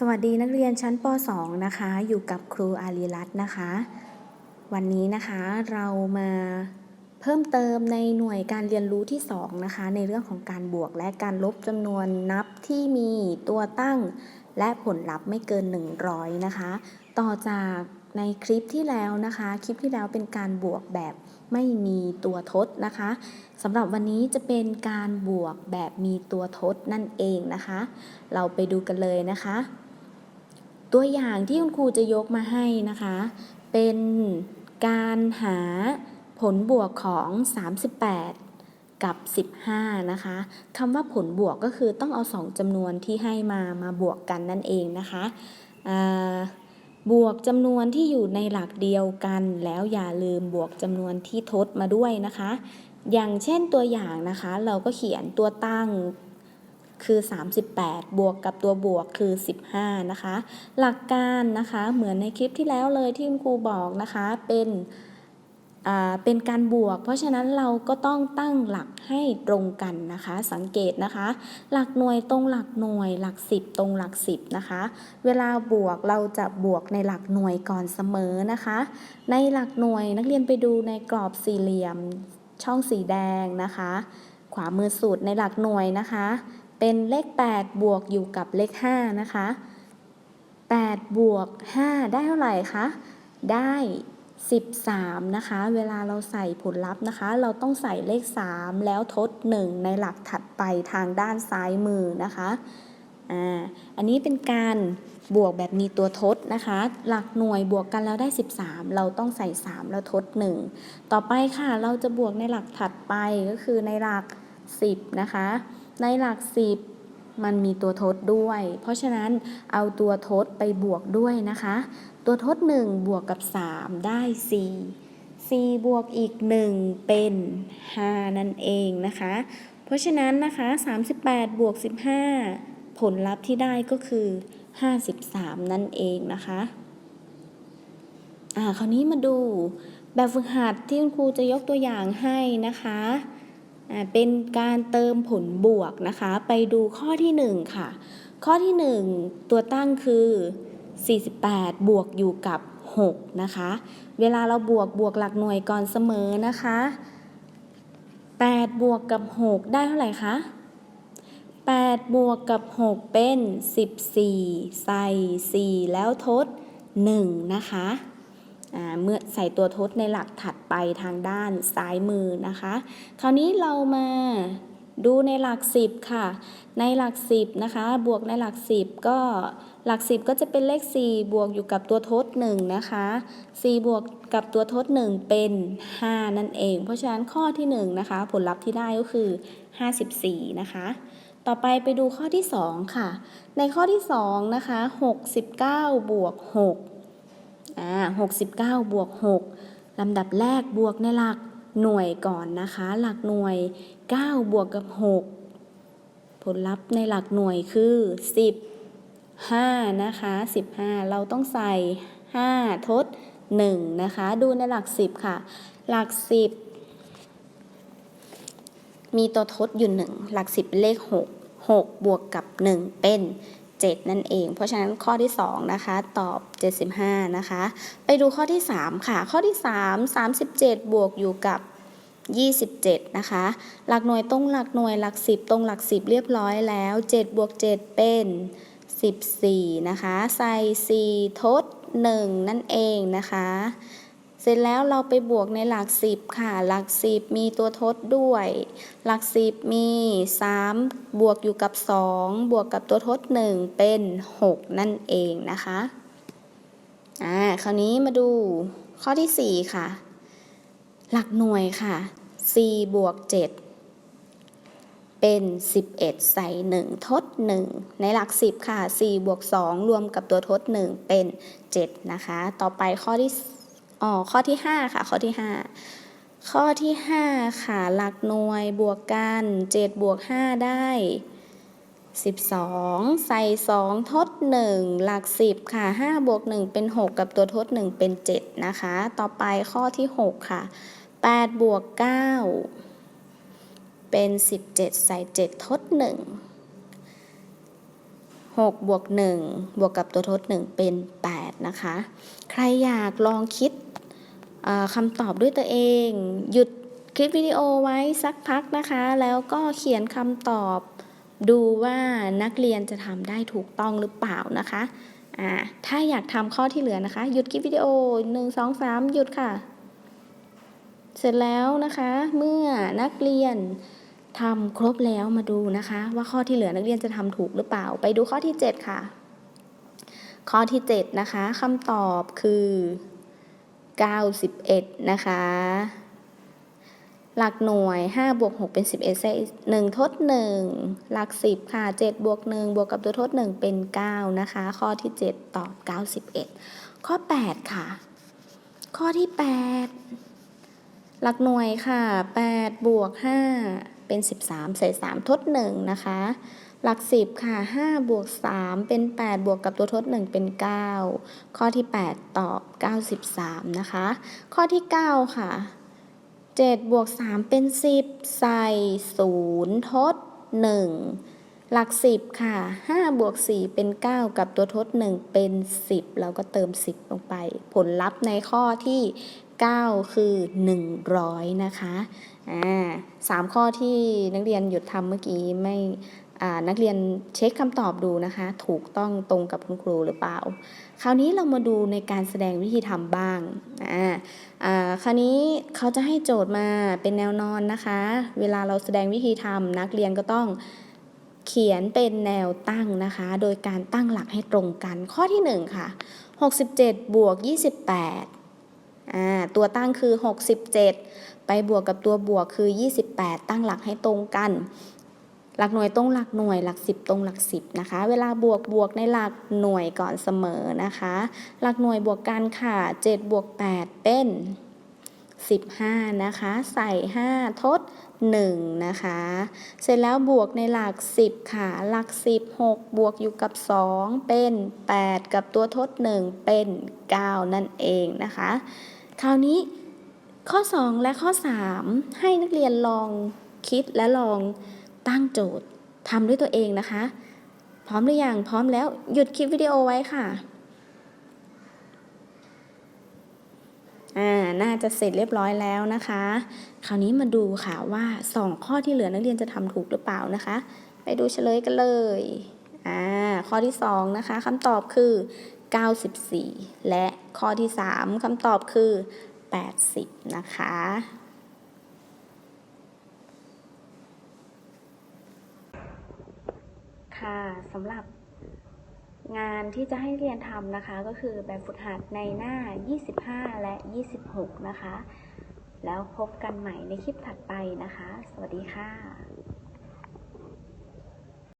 สวัสดีนักเรียนชั้นป .2 นะคะ อยู่กับครูอารีรัตน์นะคะ วันนี้นะคะเรามาเพิ่มเติมในหน่วยการเรียนรู้ที่ 2 นะคะ ในเรื่องของการบวกและการลบจำนวนนับที่มีตัวตั้ง และผลลัพธ์ไม่เกิน 100 นะคะ ต่อจากในคลิปที่แล้วนะคะ คลิปที่แล้วเป็นการบวกแบบไม่มีตัวทดนะคะสำหรับวันนี้จะเป็นการบวกแบบมีตัวทดนั่นเองนะคะ เราไปดูกันเลยนะคะ ตัวอย่างที่คุณครูจะยกมาให้นะคะ เป็นการหาผลบวกของ 38 กับ 15 นะคะคำว่าผลบวกก็คือต้องเอา 2จำนวนที่ให้มามาบวกกันนั่นเองนะคะบวกจำนวนที่อยู่ในหลักเดียวกัน แล้วอย่าลืมบวกจำนวนที่ทดมาด้วยนะคะ อย่างเช่นตัวอย่างนะคะ เราก็เขียนตัวตั้ง คือ 38 บวกกับตัวบวกคือ 15 นะคะ หลักการนะคะเหมือนในคลิปที่แล้วเลยที่คุณครูบอกนะคะเป็นอ่าเป็นการบวก เพราะฉะนั้นเราก็ต้องตั้งหลักให้ตรงกันนะคะ สังเกตนะคะ หลักหน่วยตรงหลักหน่วย หลักสิบตรงหลักสิบนะคะ เวลาบวกเราจะบวกในหลักหน่วยก่อนเสมอนะคะ ในหลักหน่วยนักเรียนไปดูในกรอบสี่เหลี่ยมช่องสีแดงนะคะ ขวามือสุดในหลักหน่วยนะคะ เป็นเลข 8 บวกอยู่กับเลข 5 นะคะ 8 บวก 5 ได้เท่าไหร่คะ ได้ 13 นะคะ เวลาเราใส่ผลลัพธ์นะคะ เราต้องใส่เลข 3 แล้วทด 1 ในหลักถัดไปทางด้านซ้ายมือนะคะอ่าอันนี้เป็นการบวกแบบมีตัวทดนะคะ หลักหน่วยบวกกันแล้วได้ 13 เราต้องใส่ 3 แล้วทด 1 ต่อไปค่ะ เราจะบวกในหลักถัดไปก็คือในหลัก 10 นะคะ ในหลัก10มันมีตัวทดด้วย เพราะฉะนั้นเอาตัวทดไปบวกด้วยนะคะ ตัวทด 1 บวกกับ 3 ได้ 4 4 บวกอีก 1 เป็น 5 นั่นเองนะคะ เพราะฉะนั้นนะคะ 38 บวก 15 ผลลัพธ์ที่ได้ก็คือ 53 นั่นเองนะคะ อ่า คราวนี้มาดูแบบฝึกหัดที่คุณครูจะยกตัวอย่างให้นะคะ เป็นการเติมผลบวกนะคะ ไปดูข้อที่ 1 ค่ะ ข้อที่ 1 ตัวตั้งคือ 48 บวกอยู่กับ 6 นะคะ เวลาเราบวกบวกหลักหน่วยก่อนเสมอนะคะ 8 บวกกับ 6 ได้เท่าไหร่คะ8 บวกกับ 6 เป็น 14 ใส่ 4 แล้วทด 1 นะคะ เมื่อใส่ตัวทดในหลักถัดไปทางด้านซ้ายมือนะคะ คราวนี้เรามาดูในหลัก 10 ค่ะ ในหลัก 10 นะคะ บวกในหลัก 10 ก็หลัก 10 ก็จะเป็นเลข 4 บวกอยู่กับตัวทด1นะคะ 4 บวกกับตัวทด 1 เป็น 5 นั่นเอง เพราะฉะนั้นข้อที่1นะคะ ผลลัพธ์ที่ได้ก็คือ 54 นะคะ ต่อไปไปดูข้อที่ 2 ค่ะ ในข้อที่ 2 นะคะ 69 บวก 6 อ่า69บวก6ลำดับแรกบวกในหลักหน่วยก่อนนะคะ หลักหน่วย 9 บวกกับ 6 ผลลัพธ์ในหลักหน่วยคือ 15 นะคะ 15 เราต้องใส่ 5 ทด 1 นะคะ ดูในหลัก 10 ค่ะ หลัก 10 มีตัวทดอยู่ 1 หลัก 10 เป็นเลข 6 6 บวกกับ 1 เป็น 7 นั่นเอง เพราะฉะนั้นข้อที่ 2 นะคะ ตอบ 75 นะคะ ไปดูข้อที่ 3 ค่ะ ข้อที่ 3 37 บวกอยู่กับ 27 นะคะ หลักหน่วยตรงหลักหน่วยหลัก 10 ตรงหลัก 10 เรียบร้อยแล้ว 7 บวก 7 เป็น 14 นะคะ ใส่ 4 ทด 1 นั่นเองนะคะ เสร็จแล้วเราไปบวกในหลัก 10 ค่ะ หลัก 10 มีตัวทดด้วย หลัก 10 มี 3 บวกอยู่กับ 2 บวกกับตัวทด 1 เป็น 6 นั่นเองนะคะ อ่า คราวนี้มาดูข้อที่ 4 ค่ะ หลักหน่วยค่ะ 4 บวก 7 เป็น 11 ใส่ 1 ทด 1 ในหลัก 10 ค่ะ 4 บวก 2 รวมกับตัวทด 1 เป็น 7 นะคะ ต่อไปข้อที่ อ๋อข้อที่ 5 ค่ะ ข้อที่ 5 ข้อที่ 5 ค่ะ หลักหน่วยบวกกัน 7 บวก 5 ได้ 12 ใส่ 2 ทด 1 หลัก 10 ค่ะ 5 บวก 1 เป็น 6 กับตัวทด 1 เป็น 7 นะคะ ต่อไปข้อที่ 6 ค่ะ 8 บวก 9 เป็น 17 ใส่ 7 ทด 1 6 บวก 1 บวกกับตัวทด 1 เป็น 8 นะคะ ใครอยากลองคิด คำตอบด้วยตัวเอง หยุดคลิปวิดีโอไว้สักพักนะคะ แล้วก็เขียนคำตอบ ดูว่านักเรียนจะทำได้ถูกต้องหรือเปล่านะคะอ่าถ้าอยากทำข้อที่เหลือนะคะ หยุดคลิปวิดีโอ 1 2 3 หยุดค่ะ เสร็จแล้วนะคะ เมื่อนักเรียนทำครบแล้วมาดูนะคะ ว่าข้อที่เหลือนักเรียนจะทำถูกหรือเปล่า ไปดูข้อที่ 7 ค่ะ ข้อที่ 7 นะคะคำตอบคือ 91 นะคะ หลักหน่วย 5 บวก 6 เป็น 11เศษ1ทด 1 หลัก 10 ค่ะ 7 บวก 1 บวกกับตัวทด 1 เป็น 9 นะคะ ข้อที่ 7 ตอบ 91 ข้อ 8 ค่ะ ข้อที่ 8 หลักหน่วยค่ะ 8 บวก 5 เป็น 13 ใส่ 3 ทด 1 นะคะ หลัก 10 ค่ะ 5 บวก 3 เป็น 8 บวกกับตัวทด 1 เป็น 9 ข้อที่ 8 ตอบ 93 นะคะ ข้อที่ 9 ค่ะ 7 บวก 3 เป็น 10 ใส่ 0 ทด 1 หลัก 10 ค่ะ 5 บวก 4 เป็น 9 กับตัวทด 1 เป็น 10เราก็เติม 10 ลงไป ผลลัพธ์ในข้อที่ 9 คือ 100 นะคะ อ่าสามข้อที่นักเรียนหยุดทำเมื่อกี้ไม่ นักเรียนเช็คคำตอบดูนะคะ ถูกต้องตรงกับคุณครูหรือเปล่า คราวนี้เรามาดูในการแสดงวิธีทำบ้างอ่าคราวนี้เขาจะให้โจทย์มาเป็นแนวนอนนะคะ เวลาเราแสดงวิธีทำนักเรียนก็ต้องเขียนเป็นแนวตั้งนะคะ โดยการตั้งหลักให้ตรงกัน ข้อที่ 1 ค่ะ 67 บวก 28อ่าตัวตั้งคือ 67 ไปบวกกับตัวบวกคือ 28 ตั้งหลักให้ตรงกัน หลักหน่วยตรงหลักหน่วยหลักสิบตรงหลักสิบนะคะ เวลาบวกบวกในหลักหน่วยก่อนเสมอนะคะ หลักหน่วยบวกกันค่ะ7บวก8 เป็น 15 นะคะ ใส่ 5 ทด 1 นะคะ เสร็จแล้วบวกในหลัก 10 ค่ะ หลัก10 6บวกอยู่กับ 2 เป็น 8 กับตัวทด 1 เป็น 9 นั่นเองนะคะ คราวนี้ข้อ 2 และข้อ 3 ให้นักเรียนลองคิดและลอง ตั้งโจทย์ทำด้วยตัวเองนะคะ พร้อมหรือยังพร้อมแล้วหยุดคลิปวิดีโอไว้ค่ะอ่าน่าจะเสร็จเรียบร้อยแล้วนะคะ คราวนี้มาดูค่ะว่า 2 ข้อที่เหลือนักเรียนจะทำถูกหรือเปล่านะคะ ไปดูเฉลยกันเลยอ่าข้อที่ 2 นะคะคำตอบคือ 94 และข้อที่ 3คำตอบคือ 80 นะคะ ค่ะสำหรับงานที่จะให้เรียนทำนะคะ ก็คือแบบฝึกหัดในหน้า 25 และ 26 นะคะ แล้วพบกันใหม่ในคลิปถัดไปนะคะ สวัสดีค่ะ